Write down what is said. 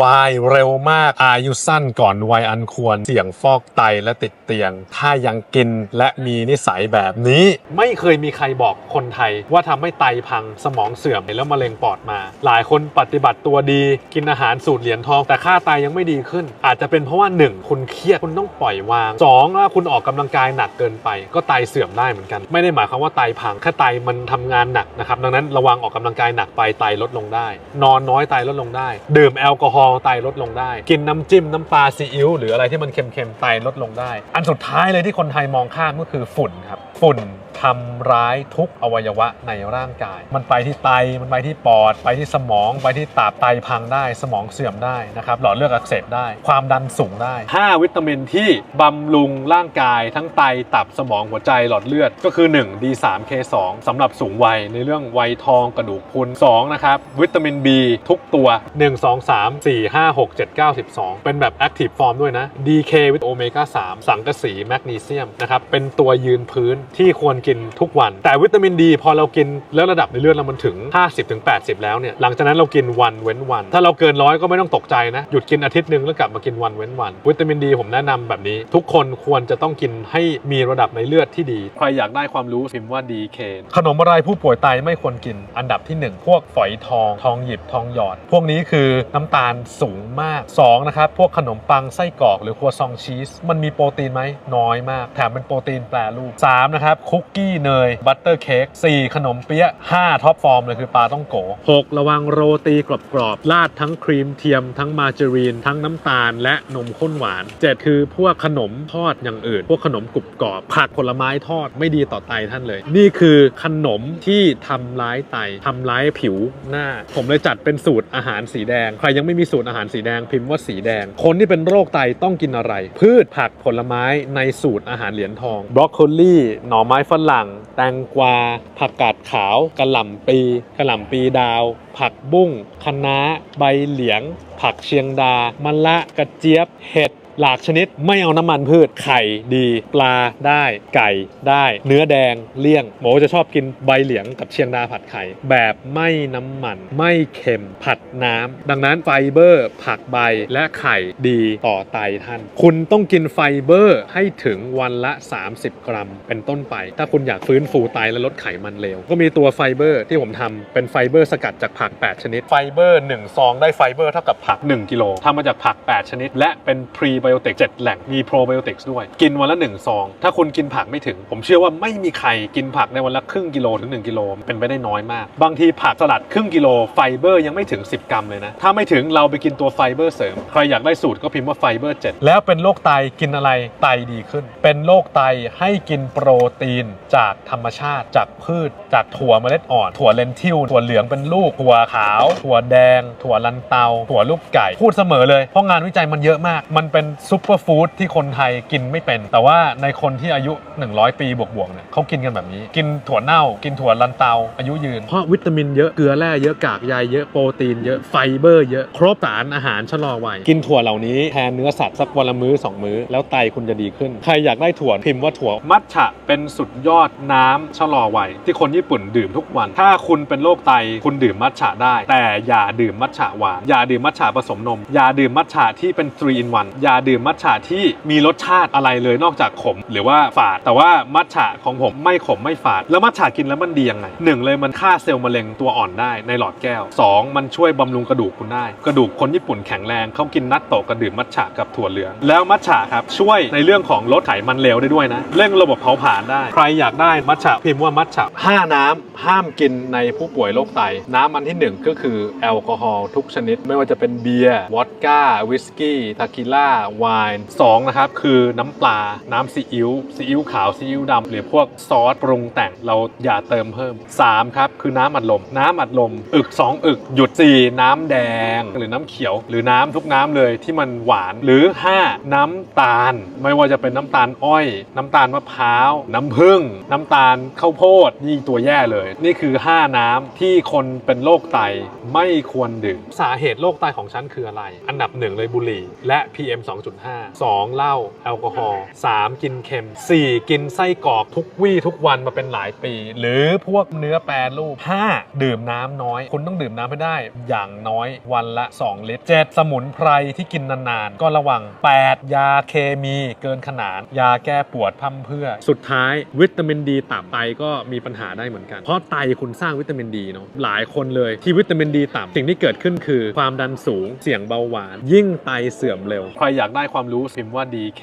วายเร็วมากอายุสั้นก่อนวัยอันควรเสี่ยงฟอกไตและติดเตียง ถ้ายังกินและมีนิสัยแบบนี้ ไม่เคยมีใครบอกคนไทยว่าทำให้ไตพังสมองเสื่อมแล้วมะเร็งปอดมา หลายคนปฏิบัติตัวดีกินอาหารสูตรเหรียญทอง แต่ค่าไตยังไม่ดีขึ้น อาจจะเป็นเพราะว่า 1 คุณเครียดคุณต้องปล่อยวาง2ว่าคุณออกกำลังกายหนักเกินไป ก็ไตเสื่อมได้เหมือนกัน ไม่ได้หมายความว่าไตพังแค่ไตมันทำงานหนักนะครับดังนั้นระวังออกกำลังกายหนักไปไตลดลงได้ นอนน้อยไตลดลงได้ ดื่มแอลลกอฮอล์ไตลดลงได้ กินน้ำจิ้มน้ำปลาซีอิ๊วหรืออะไรที่มันเค็มๆไตลดลงได้ อันสุดท้ายเลยที่คนไทยมองข้ามก็คือฝุ่นครับฝุ่น ทำร้ายทุกอวัยวะในร่างกาย มันไปที่ไต มันไปที่ปอด ไปที่สมอง ไปที่ตับ ไตพังได้ สมองเสื่อมได้นะครับ หลอดเลือดอักเสบได้ ความดันสูงได้ 5 วิตามินที่บำรุงร่างกาย ทั้งไต ตับ สมอง หัวใจ หลอดเลือด ก็คือ 1 D3K2 สำหรับสูงวัยในเรื่องวัยทองกระดูกพรุน2นะครับวิตามิน B ทุกตัว 1 2 3 4 5 6 7 9 12 เป็นแบบ Active Form ด้วยนะ DK วิตโอเมก้า3สังกะสีแมกนีเซียมนะครับ เป็นตัวยืนพื้นที่ควรกินทุกวัน แต่วิตามินดีพอเรากินแล้วระดับในเลือดเรามันถึง 50-80 แล้วเนี่ยหลังจากนั้นเรากินวันเว้นวัน ถ้าเราเกินร้อยก็ไม่ต้องตกใจนะ หยุดกินอาทิตย์หนึ่งแล้วกลับมากินวันเว้นวัน วิตามินดีผมแนะนำแบบนี้ ทุกคนควรจะต้องกินให้มีระดับในเลือดที่ดี ใครอยากได้ความรู้พิมพ์ว่า DK ขนมอะไรผู้ป่วยไตไม่ควรกิน อันดับที่ 1 พวกฝอยทอง ทองหยิบทองหยอด พวกนี้คือน้ำตาลสูงมาก2นะครับพวกขนมปังไส้กรอกหรือครัวซองชีส มันมีโปรตีนไหมน้อยมาก แถมเป็นโปรตีนแปรรูป3นะครับคุกกี้เนยบัตเตอร์เค้ก4ขนมเปี๊ยะ5ท็อปฟอร์มเลยคือปลาต้องโก6ระวังโรตีกรอบๆราดทั้งครีมเทียมทั้งมาจารีน ทั้งน้ำตาล และนมข้นหวาน 7 คือพวกขนมทอดอย่างอื่น พวกขนมกรุบกรอบผักผลไม้ทอดไม่ดีต่อไตท่านเลย นี่คือขนมที่ทำร้ายไตทำร้ายผิวหน้า ผมเลยจัดเป็นสูตรอาหารสีแดง ใครยังไม่มีสูตรอาหารสีแดงพิมพ์ว่าสีแดง คนที่เป็นโรคไตต้องกินอะไร พืชผักผลไม้ในสูตรอาหารเหรียญทองบรอกโคลีหน่อไม้ฝรั่งแตงกวา ผักกาดขาวกระหล่ำปีกระหล่ำปีดาว ผักบุ้งคะน้า ใบเหลียง ผักเชียงดามะละกระเจี๊ยบ เห็ด หลากชนิดไม่เอาน้ำมันพืชไข่ดี ปลาได้ ไก่ได้ เนื้อแดงเลี่ยง หมจะชอบกินใบเหลียงกับเชียงดาผัดไข่ แบบไม่น้ำมัน ไม่เค็มผัดน้ำดังนั้นไฟเบอร์ ผักใบและไข่ดีต่อไตท่าน คุณต้องกินไฟเบอร์ให้ถึงวันละ 30 กรัม เป็นต้นไป ถ้าคุณอยากฟื้นฟูไตและลดไขมันเลวก็มีตัวไฟเบอร์ที่ผมทำเป็นไฟเบอร์สกัดจากผัก 8 ชนิดไฟเบอร์1ซองได้ไฟเบอร์เท่ากับผัก 1 กิโลทำมาจากผัก 8 ชนิด และเป็นพรีไบไบโอติก7แหล่งมีโปรไบโอติกด้วย กินวันละ1ซอง ถ้าคุณกินผักไม่ถึง ผมเชื่อว่าไม่มีใครกินผักในวันละครึ่งกิโลถึง 1 กิโลเป็นไปได้น้อยมาก บางทีผักสลัดครึ่งกิโลไฟเบอร์ยังไม่ถึง 10 กรัมเลยนะ ถ้าไม่ถึงเราไปกินตัวไฟเบอร์เสริม ใครอยากได้สูตรก็พิมพ์ว่าไฟเบอร์7แล้วเป็นโรคไตกินอะไรไตดีขึ้น เป็นโรคไตให้กินโปรตีนจากธรรมชาติ จากพืช จากถั่วเมล็ดอ่อน ถั่วเลนทิลถั่วเหลืองเป็นลูกถั่วขาว ถั่วแดง ถั่วลันเตา ถั่วลูกไก่พูดเสมอเลยเพราะงานวิจัยมันเยอะมาก มันเป็นซุปเปอร์ฟู้ดที่คนไทยกินไม่เป็น แต่ว่าในคนที่อายุ 100 ปีบวกๆเนี่ยเขากินกันแบบนี้ กินถั่วเน่า กินถั่วลันเตา อายุยืน เพราะวิตามินเยอะ เกลือแร่เยอะ กากใยเยอะโปรตีนเยอะไฟเบอร์เยอะ ครบสารอาหารชะลอวัยกินถั่วเหล่านี้แทนเนื้อสัตว์สักวันละมื้อสองมื้อ แล้วไตคุณจะดีขึ้น ใครอยากได้ถั่วพิมพ์ว่าถั่วมัทฉะเป็นสุดยอดน้ำชะลอวัยที่คนญี่ปุ่นดื่มทุกวัน ถ้าคุณเป็นโรคไตคุณดื่มมัทฉะได้ แต่อย่าดื่มมัทฉะหวานอย่าดื่มมัทฉะผสมนมอย่าดื่มมัทฉะที่เป็น3 in 1อย่าดื่มมัทฉะที่มีรสชาติอะไรเลยนอกจากขม หรือว่าฝาด แต่ว่ามัทฉะของผมไม่ขมไม่ฝาด แล้วมัทฉะกินแล้วมันดียังไงหนึ่งเลยมันฆ่าเซลล์มะเร็งตัวอ่อนได้ในหลอดแก้วสองมันช่วยบำรุงกระดูกคุณได้ กระดูกคนญี่ปุ่นแข็งแรงเขากินนัตโตะกระดื่มมัทฉะกับถั่วเหลืองแล้วมัทฉะครับช่วยในเรื่องของลดไขมันเลวได้ด้วยนะเร่งระบบเผาผลาญได้ ใครอยากได้มัทฉะพิมพ์ว่ามัทฉะ5น้ำห้ามกินในผู้ป่วยโรคไตน้ำอันที่หนึ่งก็คือแอลกอฮอล์ทุกชนิด ไม่ว่าจะเป็นเบียร์วอดก้าวิสกี้ทาคิล่าไวน์สองนะครับคือน้ำปลา น้ำซีอิ๊วซีอิ๊วขาวซีอิ๊วดำหรือพวกซอสปรุงแต่งเราอย่าเติมเพิ่ม 3 ครับ คือน้ำอัดลม น้ำอัดลม อึก 2 อึก หยุด 4 น้ำแดง หรือน้ำเขียว หรือน้ำทุกน้ำเลยที่มันหวานหรือ 5 น้ำตาล ไม่ว่าจะเป็นน้ำตาลอ้อย น้ำตาลมะพร้าว น้ำผึ้งน้ำตาลข้าวโพดนี่ตัวแย่เลย นี่คือ 5 น้ำที่คนเป็นโรคไตไม่ควรดื่มสาเหตุโรคไตของฉันคืออะไร อันดับหนึ่งเลยบุหรี่และ PM 2.5 2เหล้าแอลกอฮอล์3กินเค็ม 4 กินไส้กรอกทุกวี่ทุกวันมาเป็นหลายปี หรือพวกเนื้อแปรรูป5ดื่มน้ำน้อย คุณต้องดื่มน้ำให้ได้ อย่างน้อยวันละ 2 ลิตร 7 สมุนไพรที่กินนานๆ ก็ระวัง 8 ยาเคมีเกินขนาดยาแก้ปวดพร่ำเพื่อ สุดท้ายวิตามินดีต่ำไตก็มีปัญหาได้เหมือนกัน เพราะไตคุณสร้างวิตามินดีเนาะหลายคนเลยที่วิตามินดีต่ำสิ่งที่เกิดขึ้นคือความดันสูงเสี่ยงเบาหวาน ยิ่งไตเสื่อมเร็วใครอยากอยากได้ความรู้พิมพ์ว่า DK